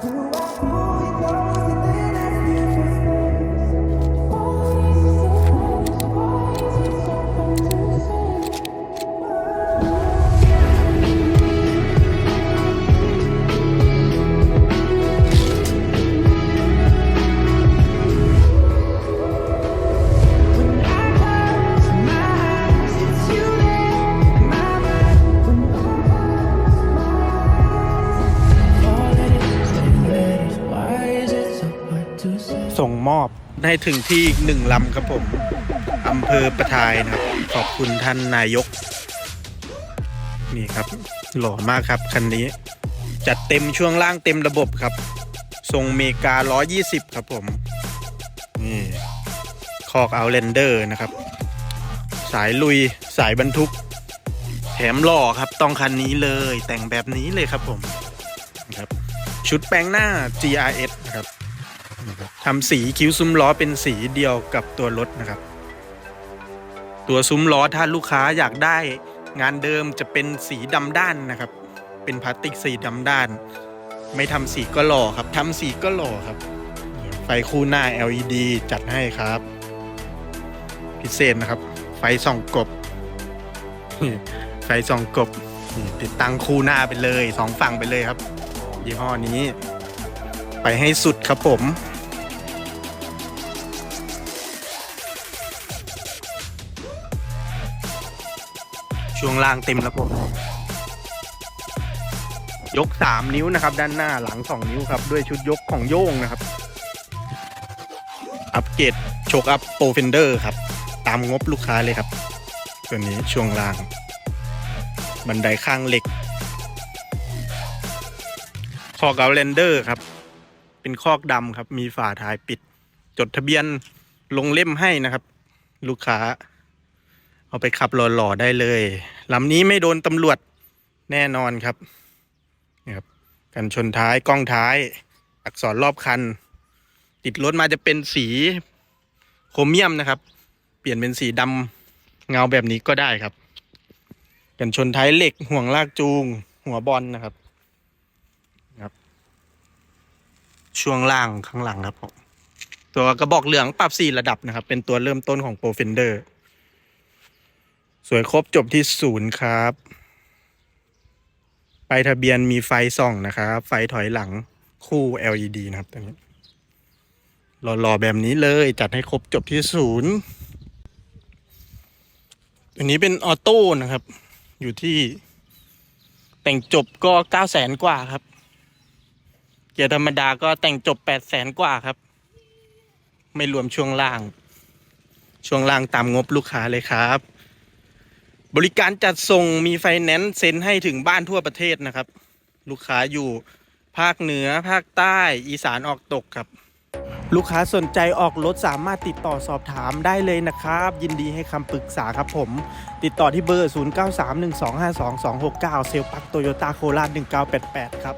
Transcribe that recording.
do ส่งมอบได้ถึงที่อีกหนึ่งลำครับผมอำเภอประทายนะครับ ขอบคุณท่านนายก นี่ครับ หล่อมากครับคันนี้ จัดเต็มช่วงล่างเต็มระบบครับ ทรงเมกา 120 ครับผม นี่คอกเอาเลนเดอร์นะครับ สายลุยสายบรรทุก แถมหล่อครับต้องคันนี้เลยแต่งแบบนี้เลยครับผมนะครับ ชุดแปลงหน้า GRS นะครับ ทำสีคิ้วซุ้มล้อเป็นสีเดียวกับตัวรถนะครับ ตัวซุ้มล้อถ้าลูกค้าอยากได้ งานเดิมจะเป็นสีดำด้านนะครับ เป็นพลาสติกสีดำด้าน ไม่ทำสีก็หล่อครับทำสีก็หล่อครับ ไฟคู่หน้า LED จัดให้ครับ พิเศษนะครับ ไฟส่องกบ ไฟส่องกบติดตั้งคู่หน้าไปเลยสองฝั่งไปเลยครับ ยี่ห้อนี้ ไปให้สุดครับผม ช่วงล่างเต็มระบบยก 3 นิ้วนะครับ ด้านหน้าหลัง 2 นิ้วครับ ด้วยชุดยกของโย่งนะครับ อัปเกรดโชคอัพโปรเฟนเดอร์ครับ ตามงบลูกค้าเลยครับ ตัวนี้ช่วงล่าง บันไดข้างเหล็กคอกเอาเลนเดอร์ครับ เป็นคอกดำครับ มีฝาท้ายปิด จดทะเบียนลงเล่มให้นะครับ ลูกค้า เอาไปขับหล่อๆได้เลยลำนี้ไม่โดนตำรวจแน่นอนครับนี่ครับ กันชนท้ายกล้องท้าย อักษรรอบคัน ติดรถมาจะเป็นสีโครเมียมนะครับ เปลี่ยนเป็นสีดำเงาแบบนี้ก็ได้ครับ กันชนท้ายเหล็กห่วงลากจูง หัวบอลนะครับ ช่วงล่างข้างหลังครับผมตัวกระบอกเหลืองปรับสี่ระดับนะครับ เป็นตัวเริ่มต้นของโปรเฟนเดอร์สวยครบจบที่ศูนย์ครับไปทะเบียนมีไฟส่องนะครับ ไฟถอยหลังคู่ LED นะครับตัวนี้หล่อๆแบบนี้เลยจัดให้ครบจบที่ศูนย์อันนี้เป็นออโต้นะครับ อยู่ที่แต่งจบก็เก้าแสนกว่าครับ กียร์ธรรมดาก็แต่งจบแปดแสนกว่าครับ ไม่รวมช่วงล่าง ช่วงล่างตามงบลูกค้าเลยครับ บริการจัดส่งมีไฟแนนซ์เซ็นให้ถึงบ้านทั่วประเทศนะครับ ลูกค้าอยู่ภาคเหนือภาคใต้อีสานออกตกครับ ลูกค้าสนใจออกรถสามารถติดต่อสอบถามได้เลยนะครับ ยินดีให้คำปรึกษาครับผม ติดต่อที่เบอร์ 0931252269 เซลปักโตโยต้าโคราช1988 ครับ